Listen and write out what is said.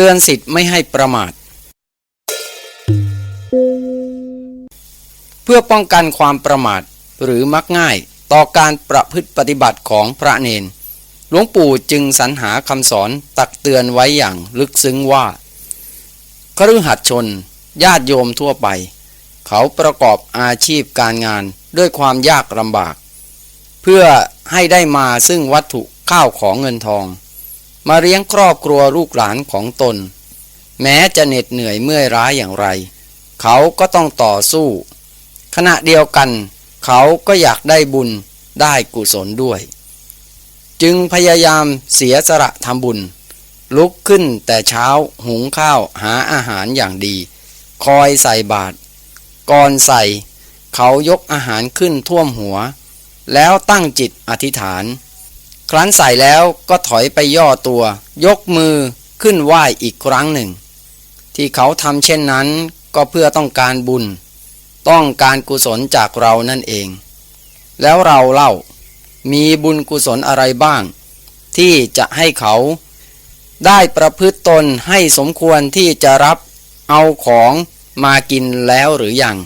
เตือนสิทธิ์ไม่ให้ประมาท เพื่อป้องกันความประมาทหรือมักง่ายต่อการประพฤติปฏิบัติของพระเนน หลวงปู่จึงสรรหาคำสอนตักเตือนไว้อย่างลึกซึ้งว่าคฤหัสถ์ชน ญาติโยมทั่วไป เขาประกอบอาชีพการงานด้วยความยากลำบาก เพื่อให้ได้มาซึ่งวัตถุข้าวของเงินทอง มาเลี้ยงครอบครัวลูกหลานของตน แม้จะเหน็ดเหนื่อยเมื่อยร้ายอย่างไร เขาก็ต้องต่อสู้ ขณะเดียวกัน เขาก็อยากได้บุญได้กุศลด้วย จึงพยายามเสียสละทำบุญ ลุกขึ้นแต่เช้าหุงข้าวหาอาหารอย่างดี คอยใส่บาตรก่อนใส่ เขายกอาหารขึ้นท่วมหัว แล้วตั้งจิตอธิษฐาน ครั้นใส่แล้วก็ถอยไปย่อตัว ยกมือขึ้นไหว้อีกครั้งหนึ่ง ที่เขาทำเช่นนั้นก็เพื่อต้องการบุญ ต้องการกุศลจากเรานั่นเอง แล้วเราเล่ามีบุญกุศลอะไรบ้าง ที่จะให้เขาได้ประพฤติตนให้สมควรที่จะรับเอาของมากินแล้วหรือยัง